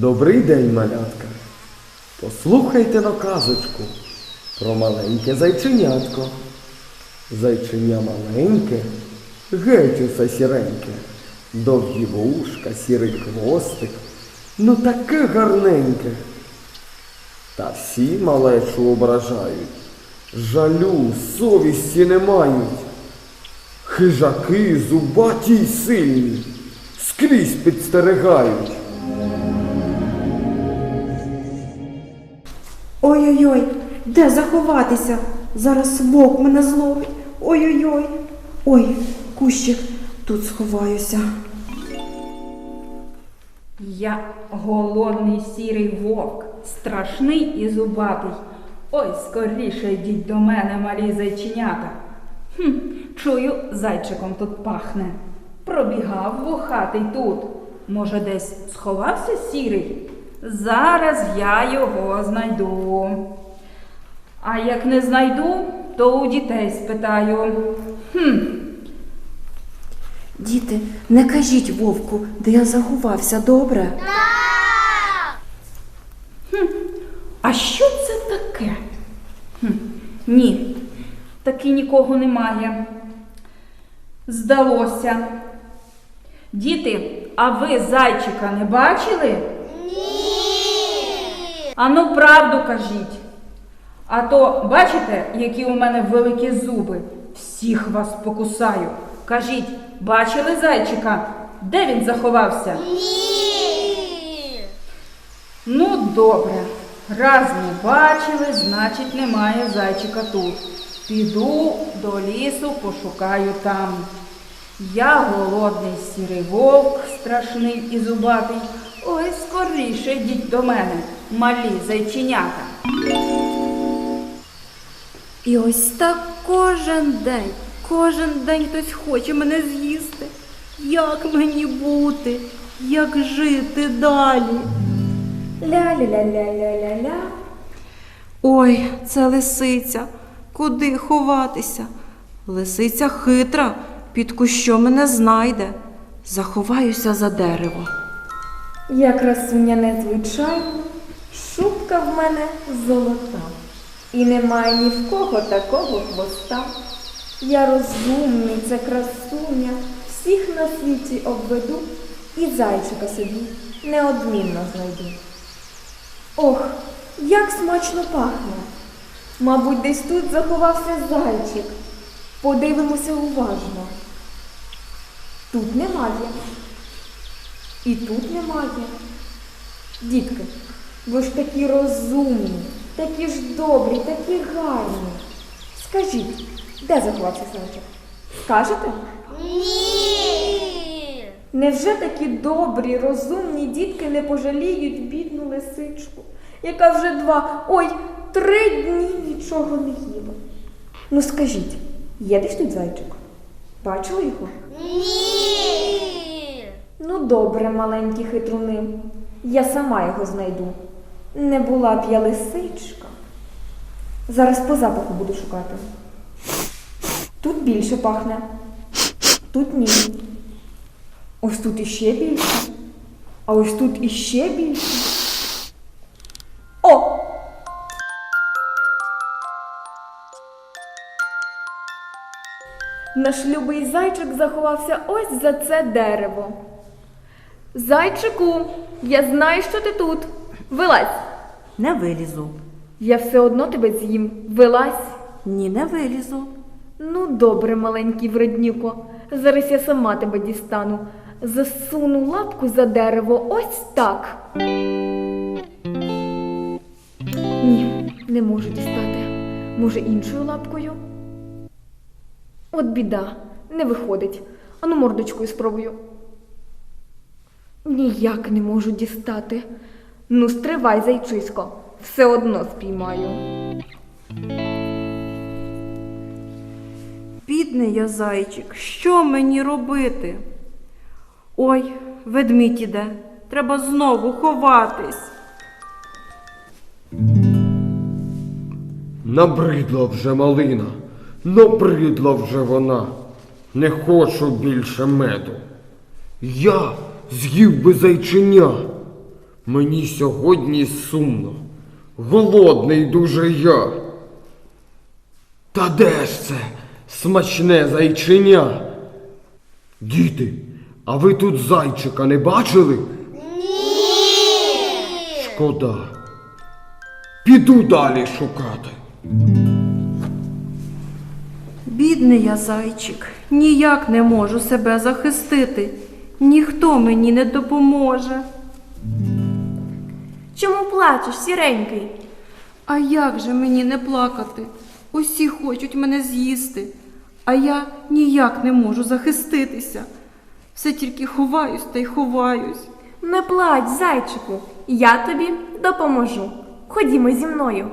Добрий день, малятка. Послухайте на казочку про маленьке зайченятко. Зайченя маленьке, геть усе сіреньке, довгі вушка, сірий хвостик, ну таке гарненьке. Та всі малечу ображають, жалю, совісті не мають. Хижаки зубаті й сильні, скрізь підстерегають. Ой-ой-ой, де заховатися? Зараз вовк мене зловить. Ой-ой-ой. Ой, кущик, тут сховаюся. Я голодний сірий вовк, страшний і зубатий. Ой, скоріше йдіть до мене, малі зайченята. Хм, чую, зайчиком тут пахне. Пробігав вухатий тут. Може, десь сховався сірий? Зараз я його знайду. А як не знайду, то у дітей спитаю. Хм, Діти, не кажіть вовку, де я заховався, добре? А що це таке? Хм, ні, таки нікого немає. Здалося. Діти, а ви зайчика не бачили? Ні. Ану, правду кажіть. А то бачите, які у мене великі зуби? Всіх вас покусаю. Кажіть, бачили зайчика? Де він заховався? Ну, добре. Раз не бачили, значить немає зайчика тут. Піду до лісу, пошукаю там. Я голодний сірий вовк, страшний і зубатий. Скоріше йдіть до мене, малі зайченята. І ось так кожен день, кожен день хтось хоче мене з'їсти. Як мені бути? Як жити далі? Ля-ля-ля-ля-ля-ля-ля. Ой, це лисиця. Куди ховатися? Лисиця хитра, під кущом мене знайде. Заховаюся за дерево. Я красуня незвичайна, шубка в мене золота. І немає ні в кого такого хвоста. Я розумний, це красуня, всіх на світі обведу і зайчика собі неодмінно знайду. Ох, як смачно пахне. Мабуть, десь тут заховався зайчик. Подивимося уважно. Тут немає. І тут немає. Дітки, ви ж такі розумні, такі ж добрі, такі гарні. Скажіть, де заховався зайчик? Скажете? Ні. Невже такі добрі, розумні дітки не пожаліють бідну лисичку, яка вже два, ой, три дні нічого не їла? Ну скажіть, є десь тут зайчик? Бачили його? Ну, добре, маленькі хитруни. Я сама його знайду. Не була б я лисичка. Зараз по запаху буду шукати. Тут більше пахне. Тут ні. Ось тут іще більше. А ось тут іще більше. О! Наш любий зайчик заховався ось за це дерево. Зайчику, я знаю, що ти тут. Вилазь. Не вилізу. Я все одно тебе з'їм. Вилазь. Ні, не вилізу. Ну, добре, маленький вредніко. Зараз я сама тебе дістану. Засуну лапку за дерево ось так. Ні, не можу дістати. Може, іншою лапкою? От біда, не виходить. Ану мордочкою спробую. Ніяк не можу дістати. Ну, стривай, зайчисько, все одно спіймаю. Бідний я зайчик, що мені робити? Ой, ведмідь іде, треба знову ховатись. Набридла вже малина, набридла вже вона. Не хочу більше меду. Я з'їв би зайченя. Мені сьогодні сумно. Голодний дуже я. Та де ж це смачне зайчиня? Діти, а ви тут зайчика не бачили? Ні. Шкода. Піду далі шукати. Бідний я зайчик, ніяк не можу себе захистити. Ніхто мені не допоможе. Чому плачеш, сіренький? А як же мені не плакати? Усі хочуть мене з'їсти, а я ніяк не можу захиститися. Все тільки ховаюсь та й ховаюсь. Не плач, зайчику, я тобі допоможу. Ходімо зі мною.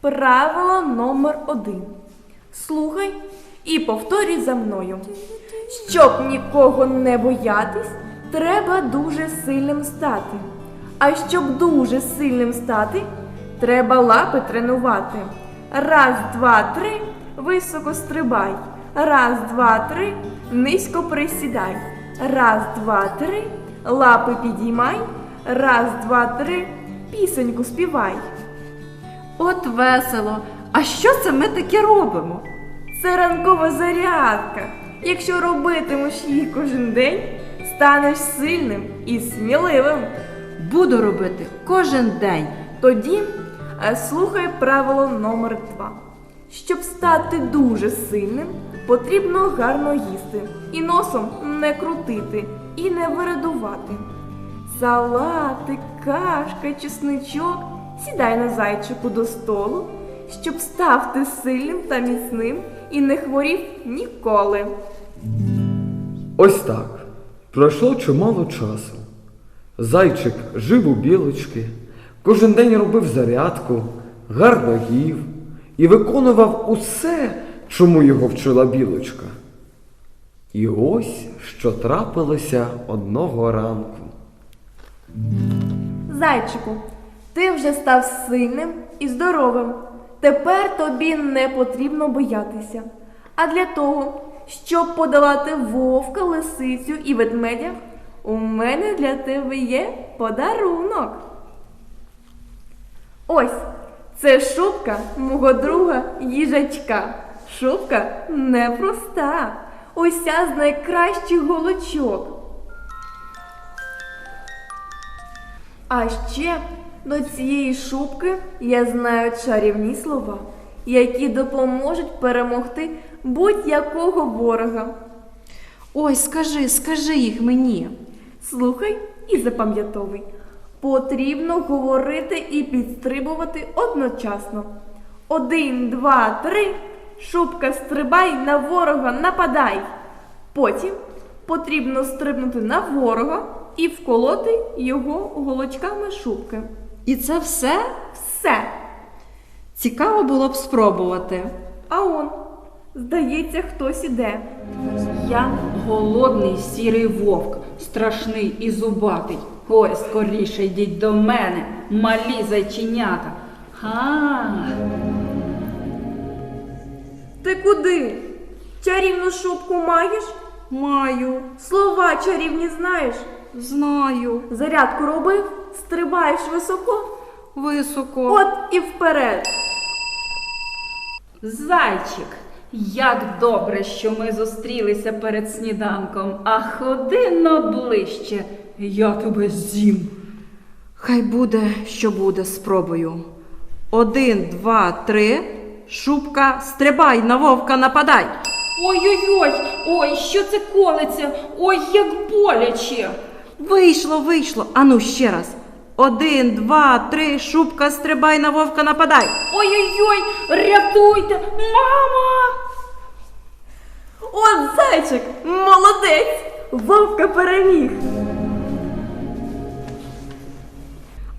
Правило номер один. Слухай і повторюй за мною. Щоб нікого не боятись, треба дуже сильним стати. А щоб дуже сильним стати, треба лапи тренувати. Раз, два, три, високо стрибай. Раз, два, три, низько присідай. Раз, два, три, лапи підіймай. Раз, два, три, пісеньку співай. От весело. А що це ми таке робимо? Це ранкова зарядка. Якщо робитимеш її кожен день, станеш сильним і сміливим. Буду робити кожен день. Тоді е, слухай правило номер два. Щоб стати дуже сильним, потрібно гарно їсти і носом не крутити, і не вирадувати. Салати, кашка, чесничок, сідай на зайчику до столу, щоб стати сильним та міцним і не хворів ніколи. Ось так. Пройшло чимало часу. Зайчик жив у білочки, кожен день робив зарядку, гарно їв і виконував усе, чому його вчила білочка. І ось що трапилося одного ранку. Зайчику, ти вже став сильним і здоровим. Тепер тобі не потрібно боятися. А для того, щоб подолати вовка, лисицю і ведмедя, у мене для тебе є подарунок. Ось це шубка мого друга їжачка. Шубка непроста, уся з найкращих голочок. А ще до цієї шубки я знаю чарівні слова, які допоможуть перемогти будь-якого ворога. Ой, скажи, скажи їх мені. Слухай і запам'ятовуй. Потрібно говорити і підстрибувати одночасно. Один, два, три. Шубка стрибай на ворога нападай. Потім потрібно стрибнути на ворога і вколоти його голочками шубки. І це все? Все. Цікаво було б спробувати. А он, здається, хтось іде. Я голодний сірий вовк, страшний і зубатий. Ой, скоріше йдіть до мене, малі зайченята. Ха. Ти куди? Чарівну шубку маєш? Маю, Слова чарівні знаєш? знаю, Зарядку робив? Стрибаєш високо? високо. От і вперед. Зайчик, як добре, що ми зустрілися перед сніданком, а ходи но ближче, я тебе з'їм. Хай буде, що буде, спробую. Один, два, три. Шубка, стрибай на вовка нападай. Ой-ой-ой, ой, що це колиться? Ой, як боляче. Вийшло, вийшло. Ану ще раз. Один, два, три. Шубка, стрибай на вовка нападай. Ой-ой-ой, рятуйте, мама! От зайчик, молодець! Вовка переміг.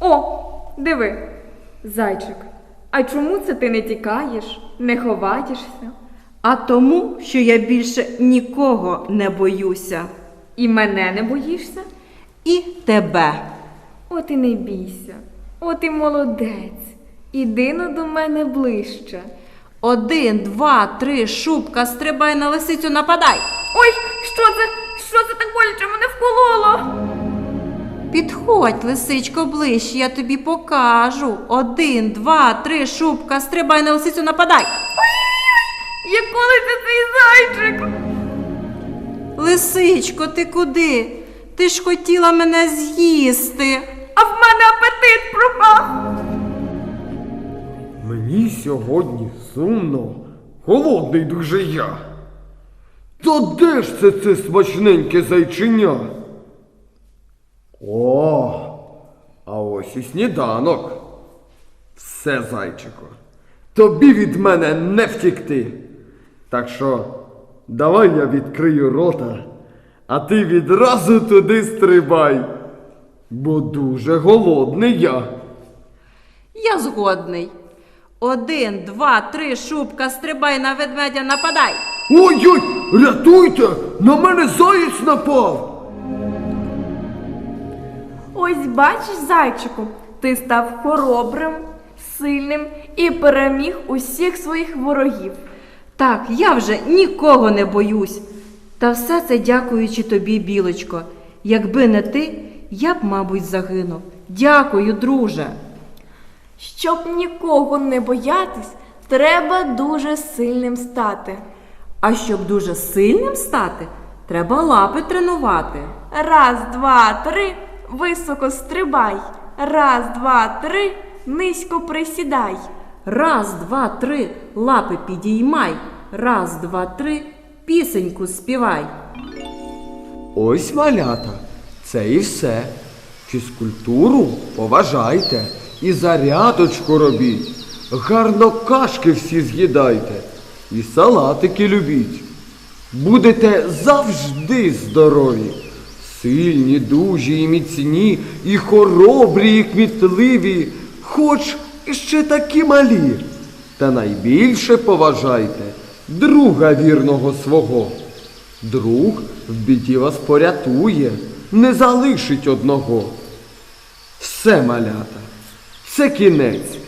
О, диви, зайчик. А чому це ти не тікаєш, не ховаєшся? А тому, що я більше нікого не боюся. І мене не боїшся? І тебе. От і не бійся, от і молодець. Іди но до мене ближче. Один, два, три. Шубка, стрибай на лисицю нападай. Ой, що це? Що це так боляче мене вкололо? Підходь, лисичко, ближче, я тобі покажу. Один, два, три, шубка, стрибай на лисицю, нападай. Який це цей зайчик? Лисичко, ти куди? Ти ж хотіла мене з'їсти. А в мене апетит пропав. Мені сьогодні сумно, голодний дуже я. Та де ж це це смачненьке зайчиня? О, а ось і сніданок. Все, зайчику, тобі від мене не втікти. Так що давай я відкрию рота, а ти відразу туди стрибай, бо дуже голодний я. Я згодний. Один, два, три, шубка, стрибай на ведмедя, нападай. Ой-ой, рятуйте! На мене заєць напав! Ось бачиш, зайчику, ти став хоробрим, сильним і переміг усіх своїх ворогів. Так, я вже нікого не боюсь. Та все це дякуючи тобі, білочко. Якби не ти, я б, мабуть, загинув. Дякую, друже. Щоб нікого не боятись, треба дуже сильним стати. А щоб дуже сильним стати, треба лапи тренувати. Раз, два, три, високо стрибай. Раз, два, три, низько присідай. Раз, два, три, лапи підіймай. Раз, два, три, пісеньку співай. Ось малята, це і все. Фізкультуру поважайте і зарядочку робіть. Гарно кашки всі з'їдайте і салатики любіть. Будете завжди здорові, сильні, дужі і міцні, і хоробрі, і кмітливі, хоч іще такі малі. Та найбільше поважайте друга вірного свого. Друг в біді вас порятує, не залишить одного. Все, малята, це кінець.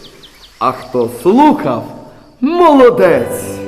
А хто слухав, молодець.